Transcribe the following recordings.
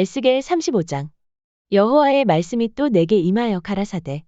에스겔 35장. 여호와의 말씀이 또 내게 임하여 가라사대.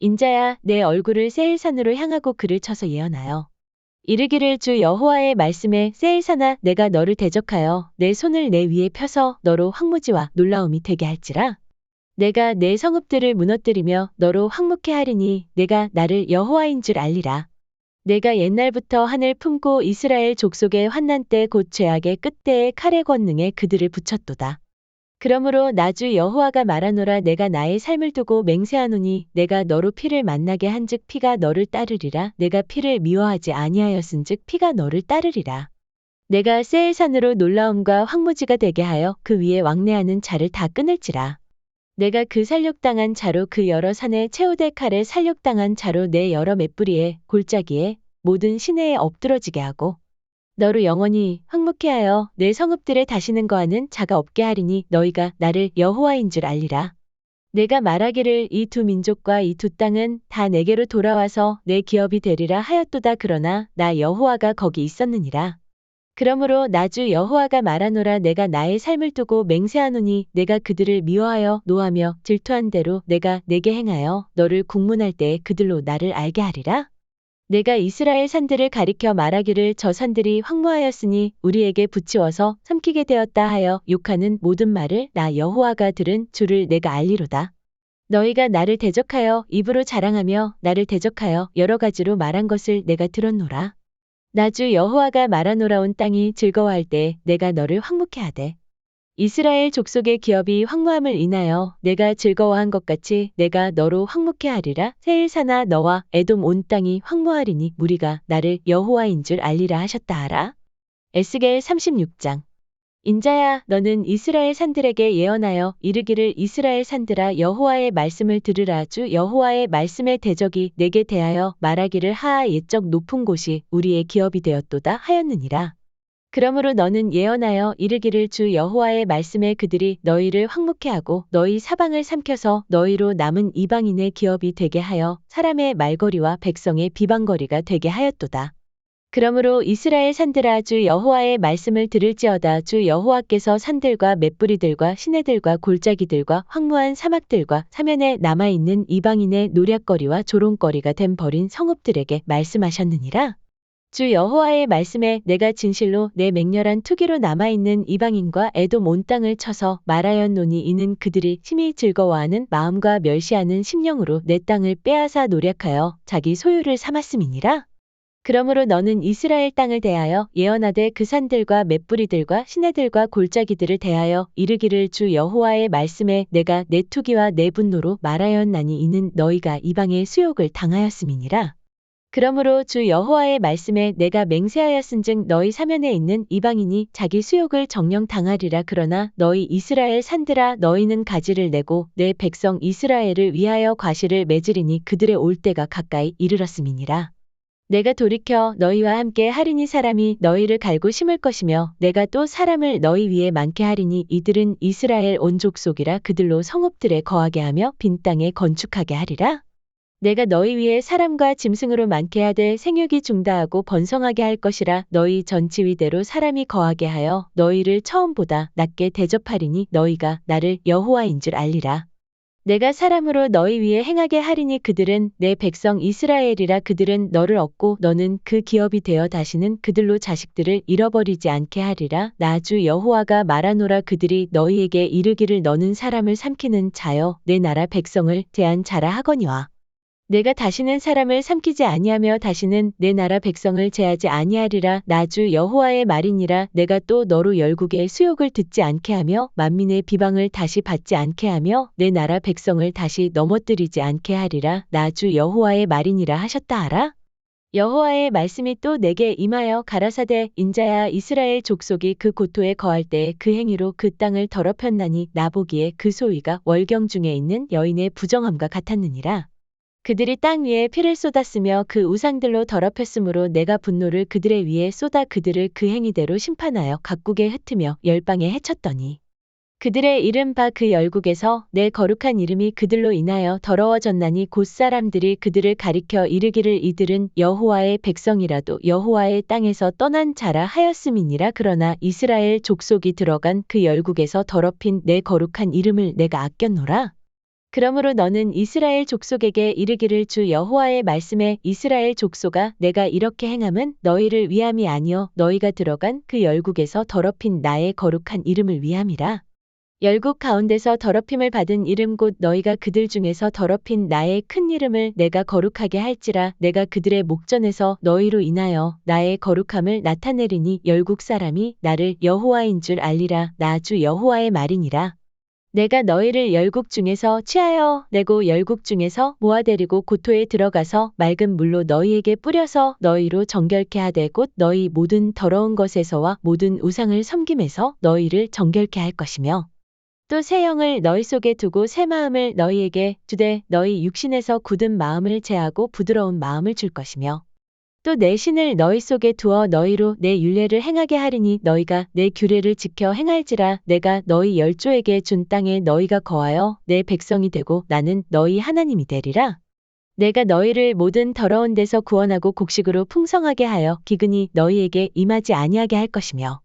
인자야 내 얼굴을 세일산으로 향하고 그를 쳐서 예언하여. 이르기를 주 여호와의 말씀에 세일산아 내가 너를 대적하여 내 손을 내 위에 펴서 너로 황무지와 놀라움이 되게 할지라? 내가 내 성읍들을 무너뜨리며 너로 황무케 하리니 내가 나를 여호와인 줄 알리라. 내가 옛날부터 하늘 품고 이스라엘 족속의 환난 때 곧 죄악의 끝때에 칼의 권능에 그들을 붙였도다. 그러므로 나주 여호와가 말하노라 내가 나의 삶을 두고 맹세하노니 내가 너로 피를 만나게 한즉 피가 너를 따르리라 내가 피를 미워하지 아니하였은즉 피가 너를 따르리라. 내가 세일산으로 놀라움과 황무지가 되게 하여 그 위에 왕래하는 자를 다 끊을지라. 내가 그 살육당한 자로 그 여러 산에 채우대 칼에 살육당한 자로 내 여러 맷뿌리에 골짜기에 모든 시내에 엎드러지게 하고 너로 영원히 황묵케 하여 내 성읍들에 다시는 거하는 자가 없게 하리니 너희가 나를 여호와인 줄 알리라. 내가 말하기를 이 두 민족과 이 두 땅은 다 내게로 돌아와서 내 기업이 되리라 하였도다 그러나 나 여호와가 거기 있었느니라. 그러므로 나주 여호와가 말하노라 내가 나의 삶을 두고 맹세하노니 내가 그들을 미워하여 노하며 질투한 대로 내가 내게 행하여 너를 국문할 때에 그들로 나를 알게 하리라. 내가 이스라엘 산들을 가리켜 말하기를 저 산들이 황무하였으니 우리에게 붙이워서 삼키게 되었다 하여 욕하는 모든 말을 나 여호와가 들은 주를 내가 알리로다. 너희가 나를 대적하여 입으로 자랑하며 나를 대적하여 여러 가지로 말한 것을 내가 들었노라. 나주 여호와가 말하노라 온 땅이 즐거워할 때 내가 너를 황무케 하되 이스라엘 족속의 기업이 황무함을 인하여 내가 즐거워한 것 같이 내가 너로 황무케 하리라 세일사나 너와 에돔 온 땅이 황무하리니 무리가 나를 여호와인 줄 알리라 하셨다 하라. 에스겔 36장 인자야 너는 이스라엘 산들에게 예언하여 이르기를 이스라엘 산들아 여호와의 말씀을 들으라 주 여호와의 말씀의 대적이 내게 대하여 말하기를 하하 옛적 높은 곳이 우리의 기업이 되었도다 하였느니라. 그러므로 너는 예언하여 이르기를 주 여호와의 말씀에 그들이 너희를 황묵케 하고 너희 사방을 삼켜서 너희로 남은 이방인의 기업이 되게 하여 사람의 말거리와 백성의 비방거리가 되게 하였도다. 그러므로 이스라엘 산들아 주 여호와의 말씀을 들을지어다 주 여호와께서 산들과 맷뿌리들과 시내들과 골짜기들과 황무한 사막들과 사면에 남아 있는 이방인의 노략거리와 조롱거리가 된 버린 성읍들에게 말씀하셨느니라. 주 여호와의 말씀에 내가 진실로 내 맹렬한 투기로 남아 있는 이방인과 에돔 온 땅을 쳐서 말하였노니 이는 그들이 심히 즐거워하는 마음과 멸시하는 심령으로 내 땅을 빼앗아 노략하여 자기 소유를 삼았음이니라. 그러므로 너는 이스라엘 땅을 대하여 예언하되 그 산들과 맷뿌리들과 시내들과 골짜기들을 대하여 이르기를 주 여호와의 말씀에 내가 내 투기와 내 분노로 말하였나니 이는 너희가 이방의 수욕을 당하였음이니라. 그러므로 주 여호와의 말씀에 내가 맹세하였은즉 너희 사면에 있는 이방인이 자기 수욕을 정령 당하리라 그러나 너희 이스라엘 산들아 너희는 가지를 내고 내 백성 이스라엘을 위하여 과실을 맺으리니 그들의 올 때가 가까이 이르렀음이니라. 내가 돌이켜 너희와 함께 하리니 사람이 너희를 갈고 심을 것이며 내가 또 사람을 너희 위에 많게 하리니 이들은 이스라엘 온 족속이라 그들로 성읍들에 거하게 하며 빈 땅에 건축하게 하리라. 내가 너희 위에 사람과 짐승으로 많게 하되 생육이 중다하고 번성하게 할 것이라 너희 전 지위대로 사람이 거하게 하여 너희를 처음보다 낮게 대접하리니 너희가 나를 여호와인 줄 알리라. 내가 사람으로 너희 위에 행하게 하리니 그들은 내 백성 이스라엘이라 그들은 너를 얻고 너는 그 기업이 되어 다시는 그들로 자식들을 잃어버리지 않게 하리라. 나주 여호와가 말하노라. 그들이 너희에게 이르기를 너는 사람을 삼키는 자여 내 나라 백성을 제한 자라 하거니와 내가 다시는 사람을 삼키지 아니하며 다시는 내 나라 백성을 제하지 아니하리라. 나주 여호와의 말이니라. 내가 또 너로 열국의 수욕을 듣지 않게 하며 만민의 비방을 다시 받지 않게 하며 내 나라 백성을 다시 넘어뜨리지 않게 하리라. 나주 여호와의 말이니라 하셨다 하라. 여호와의 말씀이 또 내게 임하여 가라사대 인자야 이스라엘 족속이 그 고토에 거할 때 그 행위로 그 땅을 더럽혔나니 나 보기에 그 소위가 월경 중에 있는 여인의 부정함과 같았느니라 그들이 땅 위에 피를 쏟았으며 그 우상들로 더럽혔으므로 내가 분노를 그들의 위에 쏟아 그들을 그 행위대로 심판하여 각국에 흩으며 열방에 해쳤더니 그들의 이름 바그 열국에서 내 거룩한 이름이 그들로 인하여 더러워졌나니 곧 사람들이 그들을 가리켜 이르기를 이들은 여호와의 백성이라도 여호와의 땅에서 떠난 자라 하였음이니라 그러나 이스라엘 족속이 들어간 그 열국에서 더럽힌 내 거룩한 이름을 내가 아꼈노라. 그러므로 너는 이스라엘 족속에게 이르기를 주 여호와의 말씀에 이스라엘 족속아 내가 이렇게 행함은 너희를 위함이 아니요 너희가 들어간 그 열국에서 더럽힌 나의 거룩한 이름을 위함이라. 열국 가운데서 더럽힘을 받은 이름 곧 너희가 그들 중에서 더럽힌 나의 큰 이름을 내가 거룩하게 할지라 내가 그들의 목전에서 너희로 인하여 나의 거룩함을 나타내리니 열국 사람이 나를 여호와인 줄 알리라 나 주 여호와의 말이니라. 내가 너희를 열국 중에서 취하여 내고 열국 중에서 모아 데리고 고토에 들어가서 맑은 물로 너희에게 뿌려서 너희로 정결케 하되 곧 너희 모든 더러운 것에서와 모든 우상을 섬김에서 너희를 정결케 할 것이며 또 새 영을 너희 속에 두고 새 마음을 너희에게 주되 너희 육신에서 굳은 마음을 제하고 부드러운 마음을 줄 것이며 또 내 신을 너희 속에 두어 너희로 내 율례를 행하게 하리니 너희가 내 규례를 지켜 행할지라 내가 너희 열조에게 준 땅에 너희가 거하여 내 백성이 되고 나는 너희 하나님이 되리라. 내가 너희를 모든 더러운 데서 구원하고 곡식으로 풍성하게 하여 기근이 너희에게 임하지 아니하게 할 것이며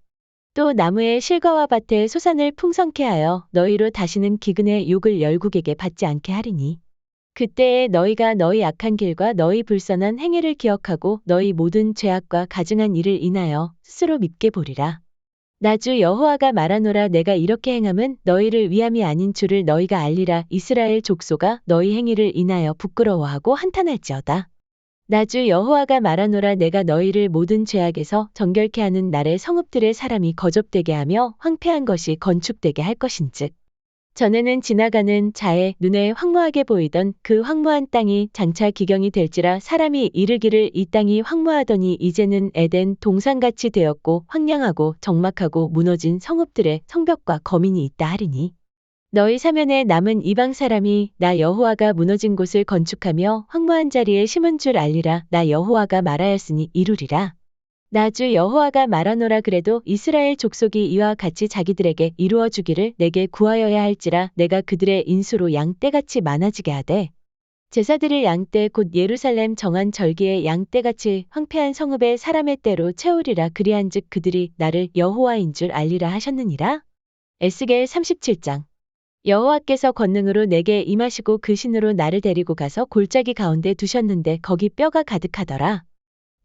또 나무의 실과와 밭에 소산을 풍성케 하여 너희로 다시는 기근의 욕을 열국에게 받지 않게 하리니 그때에 너희가 너희 악한 길과 너희 불선한 행위를 기억하고 너희 모든 죄악과 가증한 일을 인하여 스스로 밉게 보리라. 나주 여호와가 말하노라 내가 이렇게 행함은 너희를 위함이 아닌 줄을 너희가 알리라 이스라엘 족소가 너희 행위를 인하여 부끄러워하고 한탄할지어다. 나주 여호와가 말하노라 내가 너희를 모든 죄악에서 정결케 하는 날에 성읍들의 사람이 거접되게 하며 황폐한 것이 건축되게 할 것인즉 전에는 지나가는 자의 눈에 황무하게 보이던 그 황무한 땅이 장차 기경이 될지라 사람이 이르기를 이 땅이 황무하더니 이제는 에덴 동산같이 되었고 황량하고 적막하고 무너진 성읍들의 성벽과 거민이 있다 하리니. 너희 사면에 남은 이방 사람이 나 여호와가 무너진 곳을 건축하며 황무한 자리에 심은 줄 알리라 나 여호와가 말하였으니 이루리라 나주 여호와가 말하노라 그래도 이스라엘 족속이 이와 같이 자기들에게 이루어 주기를 내게 구하여야 할지라 내가 그들의 인수로 양떼같이 많아지게 하되 제사드릴 양떼 곧 예루살렘 정한 절기의 양떼같이 황폐한 성읍의 사람의 때로 채우리라 그리한즉 그들이 나를 여호와인 줄 알리라 하셨느니라 에스겔 37장 여호와께서 권능으로 내게 임하시고 그 신으로 나를 데리고 가서 골짜기 가운데 두셨는데 거기 뼈가 가득하더라.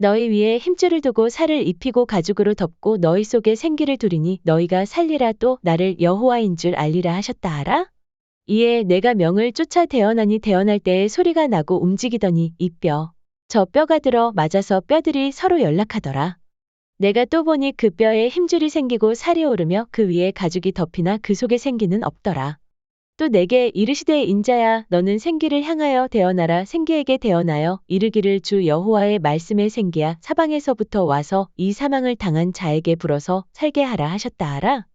너희 위에 힘줄을 두고 살을 입히고 가죽으로 덮고 너희 속에 생기를 두리니 너희가 살리라 또 나를 여호와인 줄 알리라 하셨다 하라. 이에 내가 명을 쫓아 대언하니 대언할 때에 소리가 나고 움직이더니 이 뼈, 저 뼈가 들어 맞아서 뼈들이 서로 연락하더라. 내가 또 보니 그 뼈에 힘줄이 생기고 살이 오르며 그 위에 가죽이 덮이나 그 속에 생기는 없더라. 또 내게 이르시되 인자야 너는 생기를 향하여 대언하라 생기에게 대언하여 이르기를 주 여호와의 말씀에 생기야 사방에서부터 와서 이 사망을 당한 자에게 불어서 살게 하라 하셨다 하라.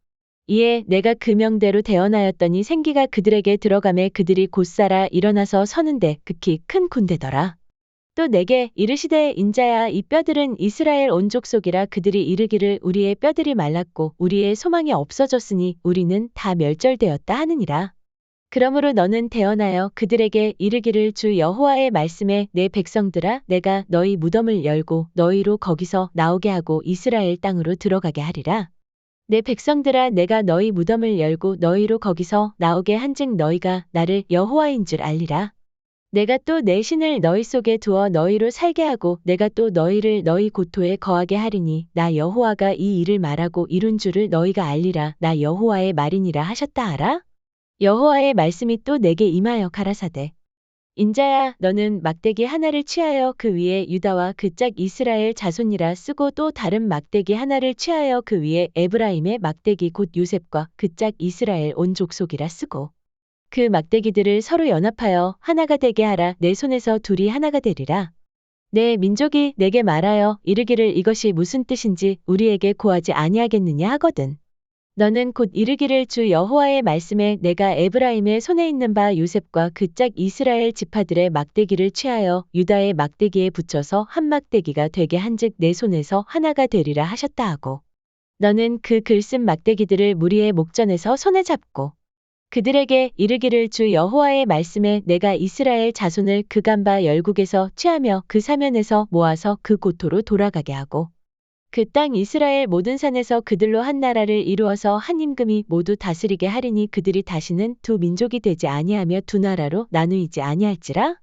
이에 내가 그 명대로 대언하였더니 생기가 그들에게 들어가매 그들이 곧살아 일어나서 서는데 극히 큰 군대더라. 또 내게 이르시되 인자야 이 뼈들은 이스라엘 온 족 속이라 그들이 이르기를 우리의 뼈들이 말랐고 우리의 소망이 없어졌으니 우리는 다 멸절되었다 하느니라. 그러므로 너는 대언하여 그들에게 이르기를 주 여호와의 말씀에 내 백성들아 내가 너희 무덤을 열고 너희로 거기서 나오게 하고 이스라엘 땅으로 들어가게 하리라. 내 백성들아 내가 너희 무덤을 열고 너희로 거기서 나오게 한즉 너희가 나를 여호와인 줄 알리라. 내가 또 내 신을 너희 속에 두어 너희로 살게 하고 내가 또 너희를 너희 고토에 거하게 하리니 나 여호와가 이 일을 말하고 이룬 줄을 너희가 알리라 나 여호와의 말이니라 하셨다 하라. 여호와의 말씀이 또 내게 임하여 가라사대. 인자야 너는 막대기 하나를 취하여 그 위에 유다와 그 짝 이스라엘 자손이라 쓰고 또 다른 막대기 하나를 취하여 그 위에 에브라임의 막대기 곧 요셉과 그 짝 이스라엘 온 족속이라 쓰고 그 막대기들을 서로 연합하여 하나가 되게 하라 내 손에서 둘이 하나가 되리라. 내 민족이 내게 말하여 이르기를 이것이 무슨 뜻인지 우리에게 고하지 아니하겠느냐 하거든. 너는 곧 이르기를 주 여호와의 말씀에 내가 에브라임의 손에 있는 바 요셉과 그 짝 이스라엘 지파들의 막대기를 취하여 유다의 막대기에 붙여서 한 막대기가 되게 한즉 내 손에서 하나가 되리라 하셨다 하고 너는 그 글쓴 막대기들을 무리의 목전에서 손에 잡고 그들에게 이르기를 주 여호와의 말씀에 내가 이스라엘 자손을 그 간바 열국에서 취하며 그 사면에서 모아서 그 고토로 돌아가게 하고 그 땅 이스라엘 모든 산에서 그들로 한 나라를 이루어서 한 임금이 모두 다스리게 하리니 그들이 다시는 두 민족이 되지 아니하며 두 나라로 나누이지 아니할지라?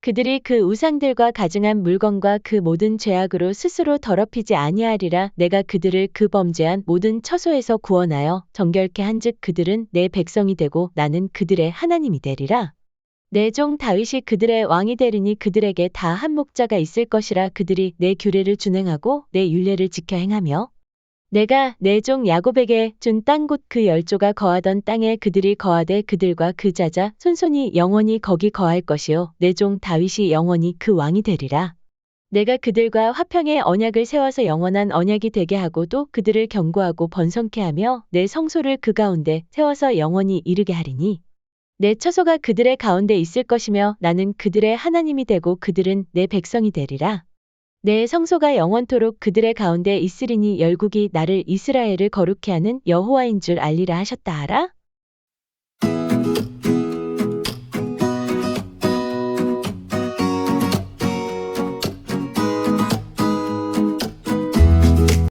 그들이 그 우상들과 가증한 물건과 그 모든 죄악으로 스스로 더럽히지 아니하리라. 내가 그들을 그 범죄한 모든 처소에서 구원하여 정결케 한즉 그들은 내 백성이 되고 나는 그들의 하나님이 되리라 내종 다윗이 그들의 왕이 되리니 그들에게 다 한 목자가 있을 것이라 그들이 내 규례를 준행하고 내 율례를 지켜 행하며 내가 내 종 야곱에게 준땅곧그 열조가 거하던 땅에 그들이 거하되 그들과 그 자자 손손이 영원히 거기 거할 것이요 내 종 다윗이 영원히 그 왕이 되리라. 내가 그들과 화평의 언약을 세워서 영원한 언약이 되게 하고 또 그들을 경고하고 번성케 하며 내 성소를 그 가운데 세워서 영원히 이르게 하리니 내 처소가 그들의 가운데 있을 것이며 나는 그들의 하나님이 되고 그들은 내 백성이 되리라. 내 성소가 영원토록 그들의 가운데 있으리니 열국이 나를 이스라엘을 거룩케 하는 여호와인 줄 알리라 하셨다 하라.